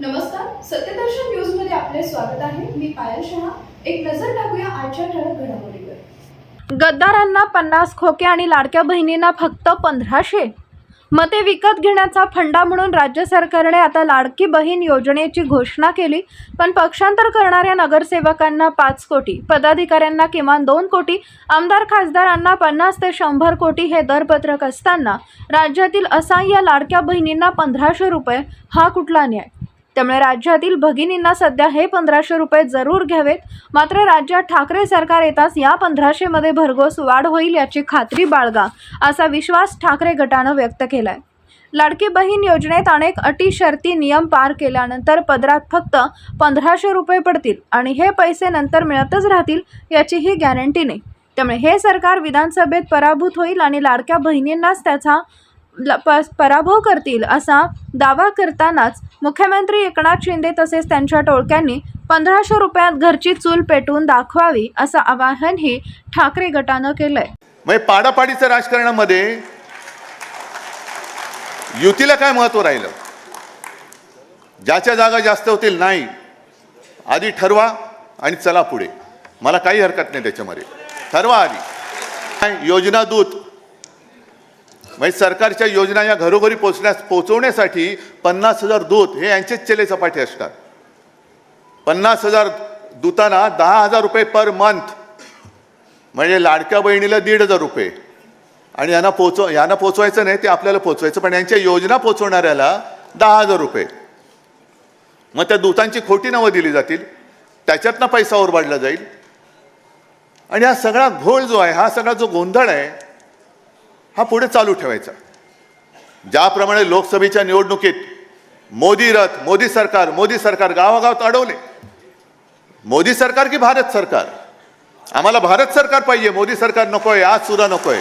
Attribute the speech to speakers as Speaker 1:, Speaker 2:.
Speaker 1: नमस्कार सत्यदर्शन न्यूजमध्ये आपले स्वागत आहे. मी पायल शहा. एक नजर टाकूया आजच्या ठळक घडामोडीवर. गद्दारांना पन्नास खोके आणि लाडक्या बहिणींना फक्त पंधराशे? मते विकत घेण्याचा फंडा म्हणून राज्य सरकारने आता लाडकी बहीण योजनेची घोषणा केली पण पक्षांतर करणाऱ्या नगरसेवकांना पाच कोटी पदाधिकाऱ्यांना किमान दोन कोटी आमदार खासदारांना पन्नास ते शंभर कोटी हे दरपत्रक असताना राज्यातील असह्य लाडक्या बहिणींना पंधराशे रुपये हा कुठला न्याय? त्यामुळे राज्यातील भगिनींना सध्या हे पंधराशे रुपये जरूर घ्यावेत. मात्र राज्यात ठाकरे सरकार येताच या पंधराशेमध्ये भरघोस वाढ होईल याची खात्री बाळगा असा विश्वास ठाकरे गटानं व्यक्त केलाय. लाडकी बहीण योजनेत अनेक अटी शर्ती नियम पार केल्यानंतर पदरात फक्त पंधराशे रुपये पडतील आणि हे पैसे नंतर मिळतच राहतील याचीही गॅरंटी नाही. त्यामुळे हे सरकार विधानसभेत पराभूत होईल आणि लाडक्या बहिणींनाच त्याचा प- पराभव करतील असा दावा करतानाच मुख्यमंत्री एकनाथ शिंदे तसेच त्यांच्या टोळक्यांनी पंधराशे रुपयात घरची चूल पेटवून दाखवावी असं आवाहनही ठाकरे गटानं केलंय.
Speaker 2: म्हणजे पाडापाडीचं राजकारणामध्ये युतीला काय महत्त्व राहिलं? ज्याच्या जागा जास्त होतील नाही. आधी ठरवा आणि चला पुढे. मला काही हरकत नाही त्याच्यामध्ये. ठरवा आधी. योजना दूत. म्हणजे सरकारच्या योजना या घरोघरी पोचण्यास पोचवण्यासाठी पन्नास हजार दूत हे यांचेच चेले चपाटे असतात. पन्नास हजार दूतांना दहा हजार रुपये पर मंथ. म्हणजे लाडक्या बहिणीला दीड हजार रुपये. आणि यांना पोचव यांना पोचवायचं नाही ते आपल्याला पोचवायचं पण यांच्या योजना पोचवणाऱ्याला दहा हजार रुपये. मग त्या दूतांची खोटी नावं दिली जातील त्याच्यातनं पैसा ओरबाडला जाईल. आणि हा सगळा घोळ जो आहे हा सगळा जो गोंधळ आहे हा पुढे चालू ठेवायचा. ज्याप्रमाणे लोकसभेच्या निवडणुकीत मोदी रथ मोदी सरकार मोदी सरकार गावागावात अडवले. मोदी सरकार की भारत सरकार? आम्हाला भारत सरकार पाहिजे. मोदी सरकार नकोय आज सुद्धा नकोय.